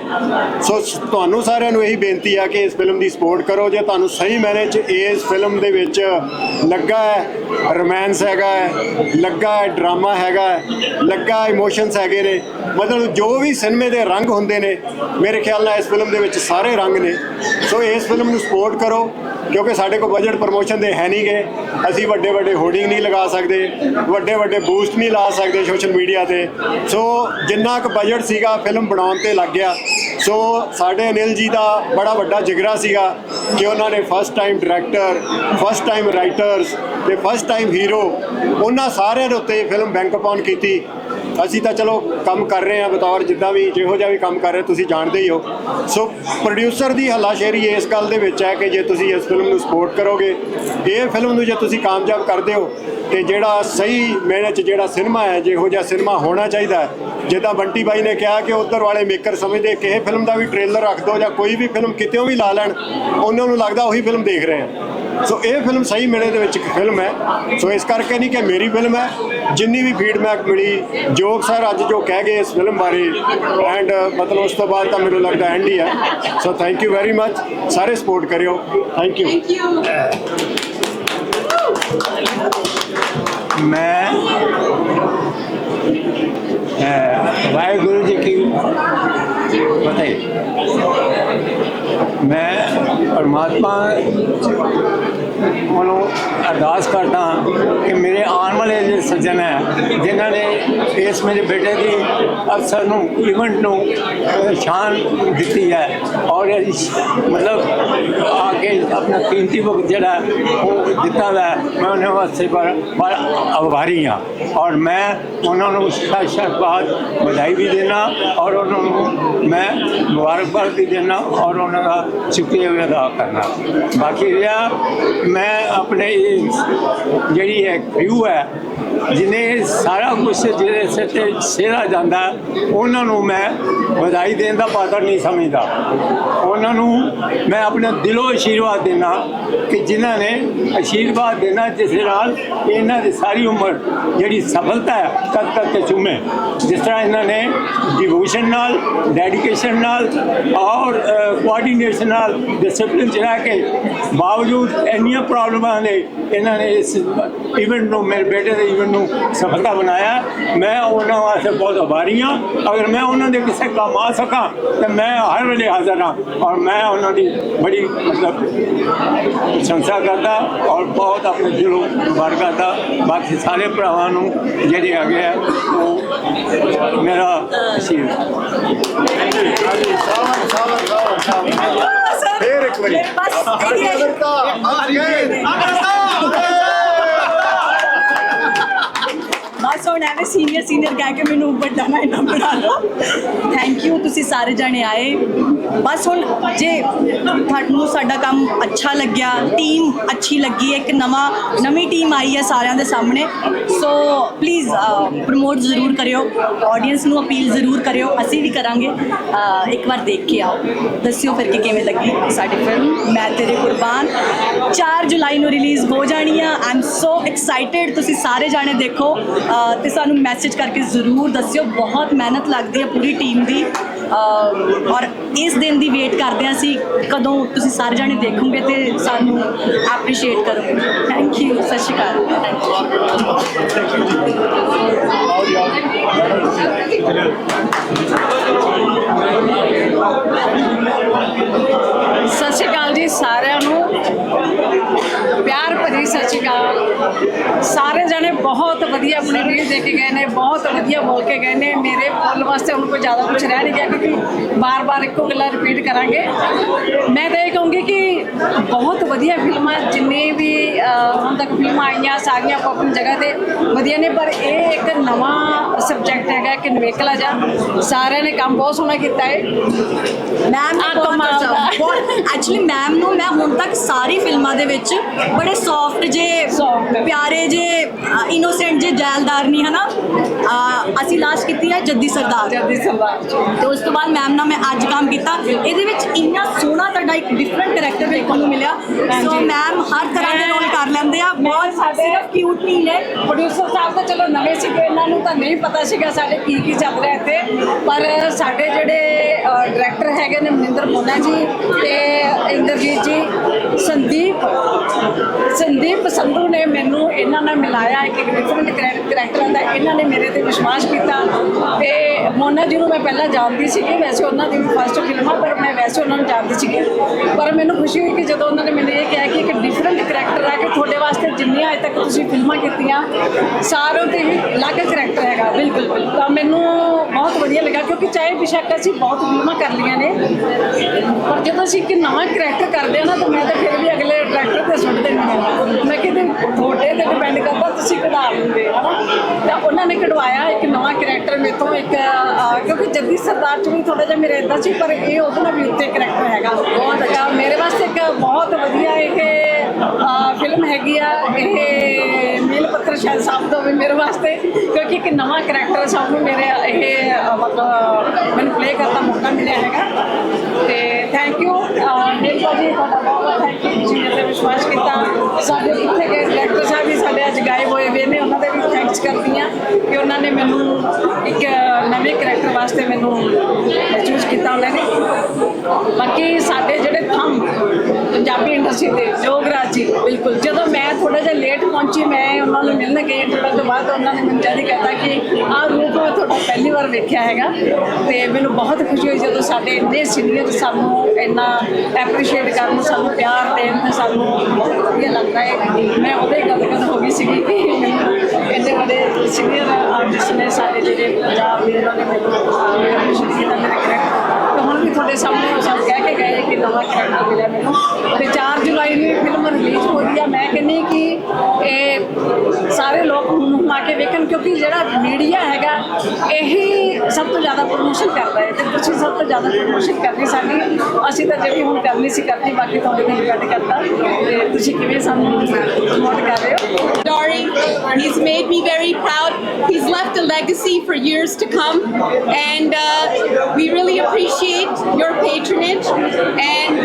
ਸੋ, ਤੁਹਾਨੂੰ ਸਾਰਿਆਂ ਨੂੰ ਇਹੀ ਬੇਨਤੀ ਆ ਕਿ ਇਸ ਫਿਲਮ ਦੀ ਸਪੋਰਟ ਕਰੋ ਜੇ ਤੁਹਾਨੂੰ ਸਹੀ ਮੈਨੇ ਚ ਇਸ ਫਿਲਮ ਦੇ ਵਿੱਚ ਲੱਗਾ ਹੈ ਰੋਮਾਂਸ ਹੈਗਾ ਹੈ, ਲੱਗਾ ਹੈ ਡਰਾਮਾ ਹੈਗਾ ਹੈ, ਲੱਗਾ ਇਮੋਸ਼ਨਸ ਹੈਗੇ ਨੇ। ਮਤਲਬ ਜੋ ਵੀ ਸਿਨੇਮੇ ਦੇ ਰੰਗ ਹੁੰਦੇ ਨੇ, ਮੇਰੇ ਖਿਆਲ ਨਾਲ ਇਸ ਫਿਲਮ ਦੇ ਵਿੱਚ ਸਾਰੇ ਰੰਗ ਨੇ। ਸੋ ਇਸ ਫਿਲਮ ਨੂੰ ਸਪੋਰਟ ਕਰੋ। ਕਿਉਂਕਿ ਸਾਡੇ ਕੋਲ ਬਜਟ ਪ੍ਰਮੋਸ਼ਨ ਦੇ ਹੈ ਨਹੀਂ ਗਏ ਅਸੀਂ ਵੱਡੇ ਵੱਡੇ ਹੋਰਡਿੰਗ ਨਹੀਂ ਲਗਾ ਸਕਦੇ, ਵੱਡੇ ਵੱਡੇ ਬੂਸਟ ਨਹੀਂ ਲਾ ਸਕਦੇ ਸੋਸ਼ਲ ਮੀਡੀਆ ਤੇ। ਸੋ ਜਿੰਨਾ ਕੁ ਬਜਟ ਸੀਗਾ ਫਿਲਮ ਬਣਾਉਣ ਤੇ ਲੱਗ ਗਿਆ। ਸੋ ਸਾਡੇ ਅਨਿਲ ਜੀ ਦਾ ਬੜਾ ਵੱਡਾ ਜਿਗਰਾ ਸੀਗਾ ਕਿ ਉਹਨਾਂ ਨੇ first time director first time writers ਤੇ ਫਸਟ ਟਾਈਮ ਹੀਰੋ ਉਹਨਾਂ ਸਾਰਿਆਂ ਦੇ ਉੱਤੇ ਫਿਲਮ ਬੈਂਕ ਅਪਾਨ ਕੀਤੀ। ਅਸੀਂ ਤਾਂ ਚਲੋ ਕੰਮ ਕਰ ਰਹੇ ਹਾਂ ਬਤੌਰ, ਜਿੱਦਾਂ ਵੀ ਜਿਹੋ ਜਿਹਾ ਵੀ ਕੰਮ ਕਰ ਰਹੇ, ਤੁਸੀਂ ਜਾਣਦੇ ਹੀ ਹੋ। ਸੋ ਪ੍ਰੋਡਿਊਸਰ ਦੀ ਹੱਲਾਸ਼ੇਰੀ ਇਸ ਗੱਲ ਦੇ ਵਿੱਚ ਹੈ ਕਿ ਜੇ ਤੁਸੀਂ ਇਸ ਫਿਲਮ ਨੂੰ ਸਪੋਰਟ ਕਰੋਗੇ, ਇਹ ਫਿਲਮ ਨੂੰ ਜੇ ਤੁਸੀਂ ਕਾਮਯਾਬ ਕਰਦੇ ਹੋ, ਤੇ ਜਿਹੜਾ ਸਹੀ ਮਿਹਨਤ 'ਚ ਜਿਹੜਾ ਸਿਨੇਮਾ ਹੈ, ਜਿਹੋ ਜਿਹਾ ਸਿਨੇਮਾ ਹੋਣਾ ਚਾਹੀਦਾ ਜਿੱਦਾਂ ਬੰਟੀ ਬਾਈ ਨੇ ਕਿਹਾ ਕਿ ਉਧਰ ਵਾਲੇ ਮੇਕਰ ਸਮਝਦੇ ਕਿ ਇਹ ਫਿਲਮ ਦਾ ਵੀ ਟ੍ਰੇਲਰ ਰੱਖ ਦਿਓ ਜਾਂ ਕੋਈ ਵੀ ਫਿਲਮ ਕਿਤੇੋਂ ਵੀ ਲਾ ਲੈਣ, ਉਹਨਾਂ ਨੂੰ ਲੱਗਦਾ ਉਹੀ ਫਿਲਮ ਦੇਖ ਰਹੇ ਆ ਸੋ ਇਹ ਫਿਲਮ ਸਹੀ ਮਿਲੇ ਦੇ ਵਿੱਚ ਇੱਕ ਫਿਲਮ ਹੈ। ਸੋ ਇਸ ਕਰਕੇ ਨਹੀਂ ਕਿ ਮੇਰੀ ਫਿਲਮ ਹੈ, ਜਿੰਨੀ ਵੀ ਫੀਡਬੈਕ ਮਿਲੀ, ਜੋ ਜੋਗ ਸਰ ਅੱਜ ਜੋ ਕਹਿ ਗਏ ਇਸ ਫਿਲਮ ਬਾਰੇ ਐਂਡ ਮਤਲਬ ਉਸ ਤੋਂ ਬਾਅਦ ਤਾਂ ਮੈਨੂੰ ਲੱਗਦਾ ਐਂਡ ਹੀ ਹੈ। So thank you very much ਸਾਰੇ ਸਪੋਰਟ ਕਰਿਓ। ਥੈਂਕ ਯੂ ਮੈਂ ਵਾਹਿਗੁਰੂ ਜੀ ਕੀ ਫਤਿਹ। ਮੈਂ ਪਰਮਾਤਮਾ ਕੋਲੋਂ ਅਰਦਾਸ ਕਰਦਾ ਹਾਂ ਕਿ ਮੇਰੇ ਆਉਣ ਵਾਲੇ ਜਿਹੜੇ ਸੱਜਣ ਹੈ ਜਿਨ੍ਹਾਂ ਨੇ ਇਸ ਮੇਰੇ ਬੇਟੇ ਦੀ ਅਫਸਰ ਨੂੰ ਇਵੈਂਟ ਨੂੰ ਸ਼ਾਨ ਦਿੱਤੀ ਹੈ। ਔਰ ਮਤਲਬ ਆ ਕੇ ਆਪਣਾ ਕੀਮਤੀ ਵਕਤ ਜਿਹੜਾ ਉਹ ਦਿੱਤਾ ਹੈ ਮੈਂ ਉਹਨਾਂ ਵਾਸਤੇ ਬੜਾ ਬੜਾ ਆਭਾਰੀ ਹਾਂ। ਔਰ ਮੈਂ ਉਹਨਾਂ ਨੂੰ ਸ਼ਾਸ਼ਾਬਾਦ ਵਧਾਈ ਵੀ ਦੇਣਾ ਔਰ ਉਹਨਾਂ ਨੂੰ ਮੈਂ ਮੁਬਾਰਕਬਾਦ ਵੀ ਦੇਣਾ ਔਰ ਉਹਨਾਂ ਦਾ ਸ਼ੁਕਰੀਆ ਵੀ ਅਦਾ ਕਰਨਾ ਬਾਕੀ ਰਿਹਾ ਮੈਂ ਆਪਣੇ ਜਿਹੜੀ ਹੈ ਵਿਊ ਹੈ ਜਿਹਨੇ ਸਾਰਾ ਕੁਝ ਜਿਹੜੇ ਸਿਰ ਤੇ ਸੇਰਾ ਜਾਂਦਾ, ਉਹਨਾਂ ਨੂੰ ਮੈਂ ਵਧਾਈ ਦੇਣ ਦਾ ਪਾਤਰ ਨਹੀਂ ਸਮਝਦਾ। ਉਹਨਾਂ ਨੂੰ ਮੈਂ ਆਪਣੇ ਦਿਲੋਂ ਆਸ਼ੀਰਵਾਦ ਦੇਣਾ ਕਿ ਜਿਨ੍ਹਾਂ ਨੇ ਆਸ਼ੀਰਵਾਦ ਦੇਣਾ ਜਿਸ ਨਾਲ ਇਹਨਾਂ ਦੀ ਸਾਰੀ ਉਮਰ ਜਿਹੜੀ ਸਫਲਤਾ ਹੈ, ਤਦ ਤੱਕ ਤੇ ਚੁੰਮੇ। ਜਿਸ ਤਰ੍ਹਾਂ ਇਹਨਾਂ ਨੇ ਡਿਵੋਸ਼ਨ ਨਾਲ ਡੈਡੀਕੇਸ਼ਨ ਨਾਲ ਔਰ ਕੋਆਰਡੀਨੇਸ਼ਨ ਨਾਲ ਡਿਸਪਲਿਨ ਚ ਰਹਿ ਕੇ ਬਾਵਜੂਦ ਇੰਨੀਆਂ ਪ੍ਰੋਬਲਮਾਂ ਨੇ, ਇਹਨਾਂ ਨੇ ਇਸ ਇਵੈਂਟ ਨੂੰ ਮੇਰੇ ਬੇਟੇ ਦੇ ਇਵੈਂਟ ਨੂੰ ਸਫਲਤਾ ਬਣਾਇਆ। ਮੈਂ ਉਹਨਾਂ ਵਾਸਤੇ ਬਹੁਤ ਆਭਾਰੀ ਹਾਂ। ਅਗਰ ਮੈਂ ਉਹਨਾਂ ਦੇ ਕਿਸੇ ਕੰਮ ਆ ਸਕਾਂ ਤਾਂ ਮੈਂ ਹਰ ਵੇਲੇ ਹਾਜ਼ਰ ਹਾਂ ਔਰ ਮੈਂ ਉਹਨਾਂ ਦੀ ਬੜੀ ਮਤਲਬ ਪ੍ਰਸ਼ੰਸਾ ਕਰਦਾ ਔਰ ਬਹੁਤ ਆਪਣੇ ਦਿਲੋਂ ਮੁਬਾਰਕ ਕਰਦਾ। ਬਾਕੀ ਸਾਰੇ ਭਰਾਵਾਂ ਨੂੰ ਜਿਹੜੇ ਹੈਗੇ ਆ ਉਹ ਮੇਰਾ ਆਸ਼ੀਰਵਾਦ ਫੇਰ ਇੱਕ ਵਾਰੀ। ਬਸ ਇਹੀ ਹੈ ਬਸ ਹੁਣ ਐਵੇਂ ਸੀਨੀਅਰ ਸੀਨੀਅਰ ਕਹਿ ਕੇ ਮੈਨੂੰ ਵੱਡਾ ਨਾ ਇੰਨਾ ਬਣਾ ਲਓ। ਥੈਂਕ ਯੂ ਤੁਸੀਂ ਸਾਰੇ ਜਾਣੇ ਆਏ। ਬਸ ਹੁਣ ਜੇ ਤੁਹਾਨੂੰ ਸਾਡਾ ਕੰਮ ਅੱਛਾ ਲੱਗਿਆ ਟੀਮ ਅੱਛੀ ਲੱਗੀ, ਇੱਕ ਨਵਾਂ, ਨਵੀਂ ਟੀਮ ਆਈ ਹੈ ਸਾਰਿਆਂ ਦੇ ਸਾਹਮਣੇ ਸੋ ਪਲੀਜ਼ ਪ੍ਰਮੋਟ ਜ਼ਰੂਰ ਕਰਿਓ। ਆਡੀਅנס ਨੂੰ ਅਪੀਲ ਜ਼ਰੂਰ ਕਰਿਓ। ਅਸੀਂ ਵੀ ਕਰਾਂਗੇ। uh, ਇੱਕ ਵਾਰ ਦੇਖ ਕੇ ਆਓ। ਦੱਸਿਓ ਫਿਰ ਕਿ ਕਿਵੇਂ ਲੱਗੀ ਸਾਡੀ ਫਿਲਮ ਮੈਂ ਤੇਰੇ ਕੁਰਬਾਨ। 4 ਜੁਲਾਈ ਨੂੰ ਰਿਲੀਜ਼ ਹੋ ਜਾਣੀ ਆ। ਆਮ ਸੋ ਐਕਸਾਈਟਿਡ ਤੁਸੀਂ ਸਾਰੇ ਜਾਣੇ ਦੇਖੋ। ਅਹ, ਤੇ ਸਾਨੂੰ ਮੈਸੇਜ ਕਰਕੇ ਜ਼ਰੂਰ ਦੱਸਿਓ। ਬਹੁਤ ਮਿਹਨਤ ਲੱਗਦੀ ਹੈ ਪੂਰੀ ਟੀਮ ਦੀ। ਔਰ ਇਸ ਦਿਨ ਦੀ ਵੇਟ ਕਰਦੇ ਹਾਂ ਅਸੀਂ, ਕਦੋਂ ਤੁਸੀਂ ਸਾਰੇ ਜਾਣੇ ਦੇਖੋਗੇ ਤੇ ਸਾਨੂੰ ਐਪਰੀਸ਼ੀਏਟ ਕਰੋਗੇ। ਥੈਂਕ ਯੂ ਸਤਿ ਸ਼੍ਰੀ ਅਕਾਲ। ਸਤਿ ਸ਼੍ਰੀ ਅਕਾਲ ਜੀ ਸਾਰਿਆਂ ਨੂੰ। ਸਤਿ ਸ਼੍ਰੀ ਅਕਾਲ। ਸਾਰੇ ਜਣੇ ਬਹੁਤ ਵਧੀਆ ਆਪਣੇ ਰੀਲ ਦੇ ਕੇ ਗਏ ਨੇ, ਬਹੁਤ ਵਧੀਆ ਬੋਲ ਕੇ ਗਏ ਨੇ। ਮੇਰੇ ਬੋਲਣ ਵਾਸਤੇ ਹੁਣ ਕੋਈ ਜ਼ਿਆਦਾ ਕੁਝ ਰਹਿ ਨਹੀਂ ਗਿਆ ਕਿਉਂਕਿ ਬਾਰ-ਬਾਰ ਇੱਕੋ ਗੱਲਾਂ ਰਿਪੀਟ ਕਰਾਂਗੇ। ਮੈਂ ਤਾਂ ਇਹ ਕਹੂੰਗੀ ਕਿ ਬਹੁਤ ਵਧੀਆ ਫਿਲਮਾਂ, ਜਿੰਨੇ ਵੀ ਹੁਣ ਤੱਕ ਫਿਲਮਾਂ ਆਈਆਂ ਸਾਰੀਆਂ ਆਪੋ ਆਪਣੀ ਜਗ੍ਹਾ ਤੇ ਵਧੀਆ ਨੇ ਪਰ ਇਹ ਇੱਕ ਨਵਾਂ ਸਬਜੈਕਟ ਹੈਗਾ ਕਿ ਨਵੇਕਲਾ ਜਾ ਸਾਰਿਆਂ ਨੇ ਕੰਮ ਬਹੁਤ ਸੋਹਣਾ ਕੀਤਾ ਹੈ ਮੈਮ ਕਮਾਲ ਦਾ। ਐਕਚੁਅਲੀ ਮੈਮ ਨੂੰ ਮੈਂ ਹੁਣ ਤੱਕ ਸਾਰੀ ਫਿਲਮਾਂ ਦੇ ਵਿੱਚ ਬੜੇ ਸੌਫਟ ਜੇ। ਪਿਆਰੇ ਜੇ ਇਨੋਸੈਂਟ ਜੇ ਜੈਲਦਾਰ ਨਹੀਂ ਹਨਾ? ਅਸੀਂ ਲਾਸਟ ਕੀਤੀ ਹੈ ਜੱਦੀ ਸਰਦਾਰ। ਜਲਦੀ ਸਲਵਾਰ ਤੇ ਉਸ ਤੋਂ ਬਾਅਦ ਮੈਮ ਨਾਲ ਮੈਂ ਅੱਜ ਕੰਮ ਕੀਤਾ। ਇਹਦੇ ਵਿੱਚ ਇੰਨਾ ਸੋਹਣਾ ਤੁਹਾਡਾ ਇੱਕ ਡਿਫਰੈਂਟ ਕਰੈਕਟਰ ਦੇਖਣ ਨੂੰ ਮਿਲਿਆ। ਸੋ ਮੈਮ ਹਰ ਤਰ੍ਹਾਂ ਦੇ ਰੋਲ ਕਰ ਲੈਂਦੇ ਆ। ਬਹੁਤ ਸਾਡੇ- ਕਿਊਟ ਨਹੀਂ ਨੇ। ਪ੍ਰੋਡਿਊਸਰ ਸਾਹਿਬ ਤਾਂ ਚਲੋ ਨਵੇਂ ਸੀਗੇ ਇਹਨਾਂ ਨੂੰ ਤਾਂ ਨਹੀਂ ਪਤਾ ਸੀਗਾ ਸਾਡੇ ਕੀ ਕੀ ਚੱਲ ਰਿਹਾ ਇੱਥੇ। ਪਰ ਸਾਡੇ ਜਿਹੜੇ ਡਾਇਰੈਕਟਰ ਹੈਗੇ ਨੇ ਮਨਿੰਦਰ ਮੋਨਾ ਜੀ ਤੇ ਇੰਦਰਜੀਤ ਜੀ ਸੰਦੀਪ ਸੰਦੀਪ ਸੰਧੂ ਨੇ ਮੈਨੂੰ ਇਹਨਾਂ ਨਾਲ ਮਿਲਾਇਆ ਇੱਕ ਡਿਫਰੈਂਟ ਕਰੈਕਟਰਾਂ ਦਾ। ਇਹਨਾਂ ਨੇ ਮੇਰੇ ਤੇ ਵਿਸ਼ਵਾਸ ਕੀਤਾ ਤੇ ਮੋਨਾ ਜੀ ਨੂੰ ਮੈਂ ਪਹਿਲਾਂ ਜਾਣਦੀ ਸੀਗੀ। ਵੈਸੇ ਉਹਨਾਂ ਦੀ ਫਸਟ ਫਿਲਮ ਆ ਪਰ ਮੈਂ ਵੈਸੇ ਉਹਨਾਂ ਨੂੰ ਜਾਣਦੀ ਸੀਗੀ। ਪਰ ਮੈਨੂੰ ਖੁਸ਼ੀ ਹੋਈ ਕਿ ਜਦੋਂ ਉਹਨਾਂ ਨੇ ਮੈਨੂੰ ਇਹ ਕਿਹਾ ਕਿ ਇੱਕ ਡਿਫਰੈਂਟ ਕਰੈਕਟਰ ਆ ਕਿ ਤੁਹਾਡੇ ਵਾਸਤੇ ਜਿੰਨੀਆਂ ਅਜੇ ਤੱਕ ਤੁਸੀਂ ਫਿਲਮਾਂ ਕੀਤੀਆਂ, ਸਾਰਿਆਂ ਤੇ ਹੀ ਅਲੱਗ ਕਰੈਕਟਰ ਹੈਗਾ। ਬਿਲਕੁਲ ਬਿਲਕੁਲ। ਤਾਂ ਮੈਨੂੰ ਬਹੁਤ ਵਧੀਆ ਲੱਗਾ, ਕਿਉਂਕਿ ਚਾਹੇ ਬਿਸ਼ੱਕ ਅਸੀਂ ਬਹੁਤ ਫਿਲਮਾਂ ਕਰ ਲਈਆਂ ਨੇ, ਪਰ ਜਦੋਂ ਅਸੀਂ ਇੱਕ ਨਵਾਂ ਕਰੈਕਟਰ ਕਰਦੇ ਆ ਨਾ, ਤਾਂ ਮੈਂ ਤਾਂ ਫਿਰ ਵੀ ਅਗਲੇ ਡਾਇਰੈਕਟਰ ਤੇ ਸੁੱਟ ਦਿੰਦੀ ਹਾਂ। ਮੈਂ ਕਿਤੇ ਤੁਹਾਡੇ ਤੇ ਡਿਪੈਂਡ ਕਰਦਾ, ਤੁਸੀਂ ਕਢਾ ਲੈਂਦੇ, ਹਨਾ? ਤਾਂ ਉਹਨਾਂ ਨੇ ਕਢਵਾਇਆ ਇੱਕ ਨਵਾਂ ਕਰੈਕਟਰ ਮੇਰੇ ਤੋਂ ਇੱਕ ਕਿਉਂਕਿ ਜੱਦੀ ਸਰਦਾਰ ਚ ਵੀ ਥੋੜਾ ਜਿਹਾ ਮੇਰੇ ਇਦਾਂ ਸੀ, ਪਰ ਇਹ ਉਹਦੇ ਨਾਲ ਵੀ ਉੱਤੇ ਕਰੈਕਟਰ ਹੈਗਾ। ਬਹੁਤ ਅੱਛਾ। ਮੇਰੇ ਵਾਸਤੇ ਇੱਕ ਬਹੁਤ ਵਧੀਆ ਇਹ ਫਿਲਮ ਹੈਗੀ ਆ ਇਹ ਮੇਲ ਪੱਤਰ ਸ਼ਾਇਦ ਸਭ ਤੋਂ ਵੀ ਮੇਰੇ ਵਾਸਤੇ, ਕਿਉਂਕਿ ਇੱਕ ਨਵਾਂ ਕਰੈਕਟਰ ਸਭ ਨੂੰ ਮੇਰੇ, ਇਹ ਮਤਲਬ, ਮੈਨੂੰ ਪਲੇ ਕਰਨ ਦਾ ਮੌਕਾ ਮਿਲਿਆ ਹੈਗਾ। ਤੇ ਥੈਂਕ ਯੂ ਮੇਰੇ ਜੀ, ਤੁਹਾਡਾ ਬਹੁਤ ਬਹੁਤ ਥੈਂਕ ਯੂ ਤੁਸੀਂ ਮੇਰੇ ਤੇ ਵਿਸ਼ਵਾਸ ਕੀਤਾ। ਸਾਡੇ ਇੱਥੇ ਗਏ ਡਾਇਰੈਕਟਰ ਸਾਹਿਬ ਵੀ ਸਾਡੇ ਅੱਜ ਗਾਇਬ ਹੋਏ ਵੇ ਨੇ, ਉਹਨਾਂ ਦੇ ਵੀ ਥੈਂਕਸ ਕਰਦੀ ਹਾਂ ਕਿ ਉਹਨਾਂ ਨੇ ਮੈਨੂੰ ਇੱਕ ਨਵੇਂ ਕਰੈਕਟਰ ਵਾਸਤੇ ਮੈਨੂੰ ਚੂਜ਼ ਕੀਤਾ ਉਹਨਾਂ ਨੇ। ਬਾਕੀ ਸਾਡੇ ਜਿਹੜੇ ਥੰਮ ਪੰਜਾਬੀ ਇੰਡਸਟਰੀ 'ਤੇ, ਜੋਗਰਾਜ ਜੀ, ਬਿਲਕੁਲ। ਜਦੋਂ ਮੈਂ ਥੋੜਾ ਜਿਹਾ ਲੇਟ ਪਹੁੰਚੀ, ਮੈਂ ਉਹਨਾਂ ਨੂੰ ਮਿਲਣ ਗਈ ਥੋੜਾ ਤੋਂ ਬਾਅਦ, ਉਹਨਾਂ ਨੇ ਮੈਨੂੰ ਜਾਰੀ ਕਰਤਾ ਕਿ ਆਹ ਰੂਪ ਮੈਂ ਤੁਹਾਡਾ ਪਹਿਲੀ ਵਾਰ ਵੇਖਿਆ ਹੈਗਾ ਤੇ ਮੈਨੂੰ ਬਹੁਤ ਖੁਸ਼ੀ ਹੋਈ ਜਦੋਂ ਸਾਡੇ ਇੰਨੇ ਸੀਨੀਅਰ ਸਾਨੂੰ ਇੰਨਾ ਐਪਰੀਸ਼ੀਏਟ ਕਰਨ, ਸਾਨੂੰ ਪਿਆਰ ਦੇਣ ਤੇ ਸਾਨੂੰ ਬਹੁਤ ਵਧੀਆ ਲੱਗਦਾ ਹੈ। ਮੈਂ ਉਹਦੇ ਗਦਗਦ ਹੋ ਗਈ ਸੀਗੀ ਕਿ ਮੈਨੂੰ ਇੰਨੇ ਵੱਡੇ ਸੀਨੀਅਰ ਆਰਟਿਸਟ ਨੇ ਸਾਡੇ ਜਿਹੜੇ ਪੰਜਾਬ ਦੇ ਉਹਨਾਂ ਨੇ ਮੈਨੂੰ ਐਪਰੀਸ਼ੀਏਟ ਕੀਤਾ ਮੇਰੇ ਕਰੈਕਟਰ ਵੀ ਤੁਹਾਡੇ ਸਾਹਮਣੇ ਉਹ ਸਭ ਕਹਿ ਕੇ ਗਏ ਕਿ ਨਵਾਂ ਕਰੈਕਟਰ ਮਿਲਿਆ ਮੈਨੂੰ। ਤੇ 4 ਜੁਲਾਈ ਨੂੰ ਇਹ ਫਿਲਮ ਰਿਲੀਜ਼ ਹੋ ਰਹੀ ਆ। ਮੈਂ ਕਹਿੰਦੀ ਕਿ ਇਹ ਸਾਰੇ ਲੋਕ ਕੇ ਵੇਖਣ ਕਿਉਂਕਿ ਜਿਹੜਾ ਮੀਡੀਆ ਹੈਗਾ ਇਹੀ ਸਭ ਤੋਂ ਜ਼ਿਆਦਾ ਪ੍ਰੋਮੋਸ਼ਨ ਕਰਦਾ ਹੈ ਤੇ ਤੁਸੀਂ ਸਭ ਤੋਂ ਜ਼ਿਆਦਾ ਪ੍ਰੋਮੋਸ਼ਨ ਕਰਨੀ ਸਾਡੀ ਅਸੀਂ ਤਾਂ ਜਿਹੜੀ ਹੁਣ ਕਰਨੀ ਸੀ ਬਾਕੀ ਤੁਹਾਡੇ ਡਿਪੈਂਡ ਤੇ ਤੁਸੀਂ ਕਿਵੇਂ ਸਾਨੂੰ ਪ੍ਰਮੋਟ ਕਰ ਰਹੇ ਹੋ Dory, he's made me very proud. He's left a legacy for years to come, and uh, we really appreciate your patronage. And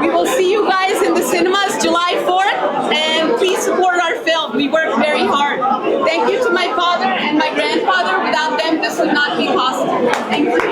we will see you guys in the cinemas July 4th, and please support our film. We work Thank you to my father and my grandfather. Without them, this would not be possible. Thank you.